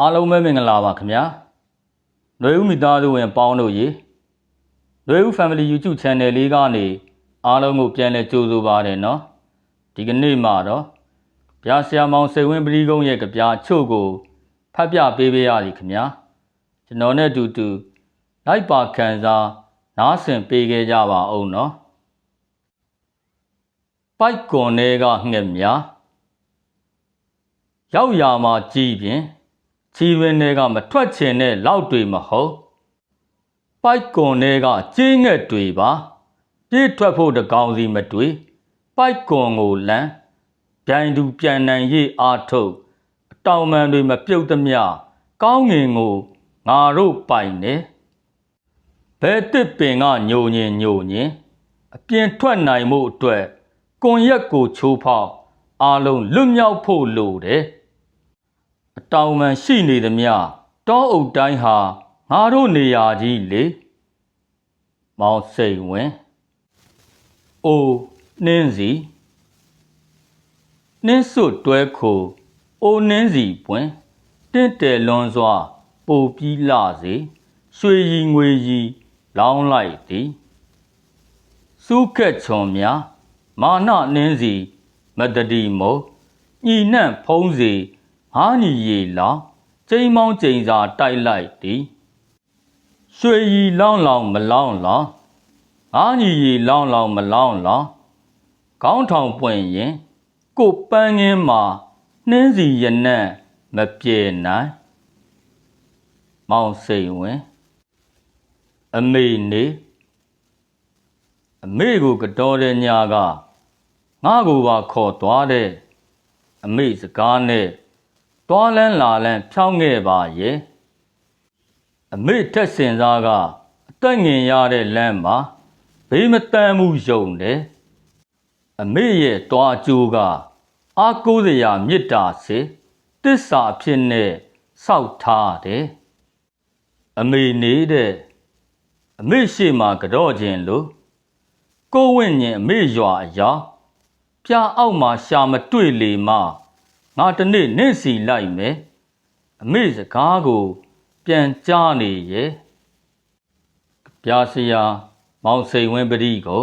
အားလုံးပဲမင်္ဂလာပါခင်ဗျာ။ရွေဦးမိသားစုဝင်ပေါင်းတို့ရေရွေဦး Family YouTube Channel လေးကနေအားလုံးကိုပြန်လည်ကြိုဆိုပါတယ်နော်။ဒီကနေ့မှာတော့ဗျာဆရာမောင်စေဝင်းပရိကုံးရဲ့ကြပြာချို့ကိုဖတ်ပြပေးပေးရစီခင်ဗျာ။ကျွန်တော်နဲ့အတူတူလိုက်ပါခံစားနားဆင်ပေးခဲ့ကြပါအောင်နော်။ပိုက်ကွန်တွေကငှက်များရောက်ရာမှာကြည်ပြင် ချီဝင်းတွေကမထွက်ချင်တဲ့လောက်တွေမဟုတ်ပိုက်ကွန်တွေကကြေးငှက်တွေပါပြေးထွက်ဖို့တကောင်စီမတွေ့ပိုက်ကွန်ကိုလမ်းပြိုင်သူပြန်နိုင်ရေးအားထုတ်အတောင်မှန်တွေမပြုတ်သမျှကောင်းငင်ကိုငါတို့ပိုင်နေဘဲတစ်ပင်ကညိုညင်ညိုညင်အပြင်ထွက်နိုင်မှုအတွက်ကွန်ရက်ကိုချိုးဖောက်အားလုံးလွတ်မြောက်ဖို့လိုတယ် အတောင်မှန်ရှိနေသမျှတောအုပ်တိုင်းဟာငါတို့နေရာကြီးလေမောင်စိန်ဝင်အိုနှင်းစီနှင်းစွတ်တွဲခိုအိုနှင်းစီပွင့်တင့်တယ်လွန်စွာပိုပြီးလာစေရွှေရီငွေရီလောင်းလိုက်သည်စုခက်ချွန်များမာနနှင်းစီမတတိမောညီနှံ့ဖုံးစီ ဟာညီရီလောင်ကျိန်မောင်းကျိန်စာတိုက်လိုက်သည်ရွှေရီလောင်းလောင်မလောင်းလောင်ဟာညီရီလောင်းလောင်မလောင်းလောင်ကောင်းထောင်ပွင့်ရင် ကိုပန်းငင်းမှာနှင်းစီရနံ့မပြေနိုင်မောင်စိန်ဝင်အမေနေအမေကိုကတော်တဲ့ညာကငါ့ကိုပါခေါ်သွားတဲ့အမေစကားနဲ့ တွားလန်းလာလန်းဖြောင်းခဲ့ပါရဲ့အမေထက်စင်စားကအသက်ငင်ရတဲ့လမ်းမှာဘေးမတန်မှုယုံတယ်အမေရဲ့တွားကြိုးကအာကိုးစရာမေတ္တာစေတစ္ဆာအဖြစ်နဲ့စောက်ထားတယ်အမေနေတဲ့အမေရှိမှကြော့ခြင်းလို့ကိုယ်ဝင့်ញင်အမေရွာအရာပြာအောက်မှာရှာမတွေ့လေမှ ငါတနေ့နင့်စီလိုက်မယ်အမေစကားကို ပြန်ကြားနေရဲ့ပြာစရာမောင်စိန်ဝင်းပရိကို